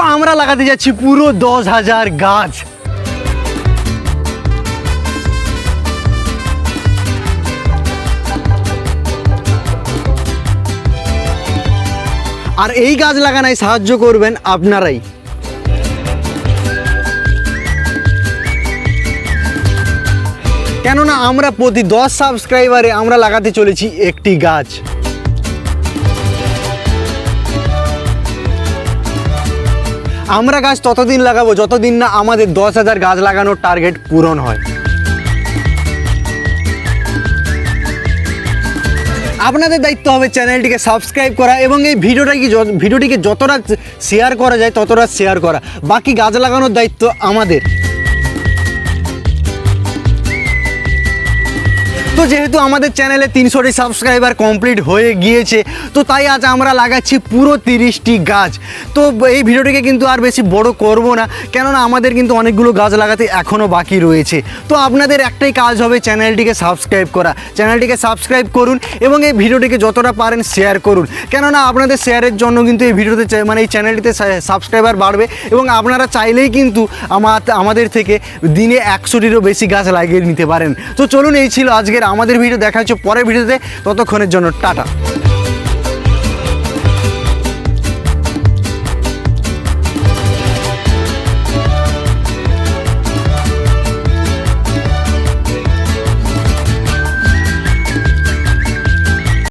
তো আমরা লাগাতে যাচ্ছি পুরো দশ হাজার গাছ। আর এই গাছ লাগানোয় সাহায্য করবেন আপনারাই। কেননা আমরা প্রতি দশ সাবস্ক্রাইবারে আমরা লাগাতে চলেছি একটি গাছ। আমরা গাছ ততদিন লাগাবো যতদিন না আমাদের দশ হাজার গাছ লাগানোর টার্গেট পূরণ হয়। আপনাদের দায়িত্ব হবে চ্যানেলটিকে সাবস্ক্রাইব করা এবং এই ভিডিওটাকে ভিডিওটিকে যতটা শেয়ার করা যায় ততটা শেয়ার করা। বাকি গাছ লাগানোর দায়িত্ব আমাদের। তো যেহেতু আমাদের চ্যানেলে তিনশোটি সাবস্ক্রাইবার কমপ্লিট হয়ে গিয়েছে, তো তাই আজ আমরা লাগাচ্ছি পুরো তিরিশটি গাছ। তো এই ভিডিওটিকে কিন্তু আর বেশি বড় করব না, কেননা আমাদের কিন্তু অনেকগুলো গাছ লাগাতে এখনও বাকি রয়েছে। তো আপনাদের একটাই কাজ হবে চ্যানেলটিকে সাবস্ক্রাইব করা। চ্যানেলটিকে সাবস্ক্রাইব করুন এবং এই ভিডিওটিকে যতটা পারেন শেয়ার করুন। কেননা আপনাদের শেয়ারের জন্য কিন্তু এই ভিডিওতে মানে এই চ্যানেলটিতে সাবস্ক্রাইবার বাড়বে এবং আপনারা চাইলেই কিন্তু আমার আমাদের থেকে দিনে একশোটিরও বেশি গাছ লাগিয়ে নিতে পারেন। তো চলুন, এই ছিল আজকের আমাদের ভিডিও দেখা হচ্ছে পরের ভিডিওতে ততক্ষণের জন্য টাটা।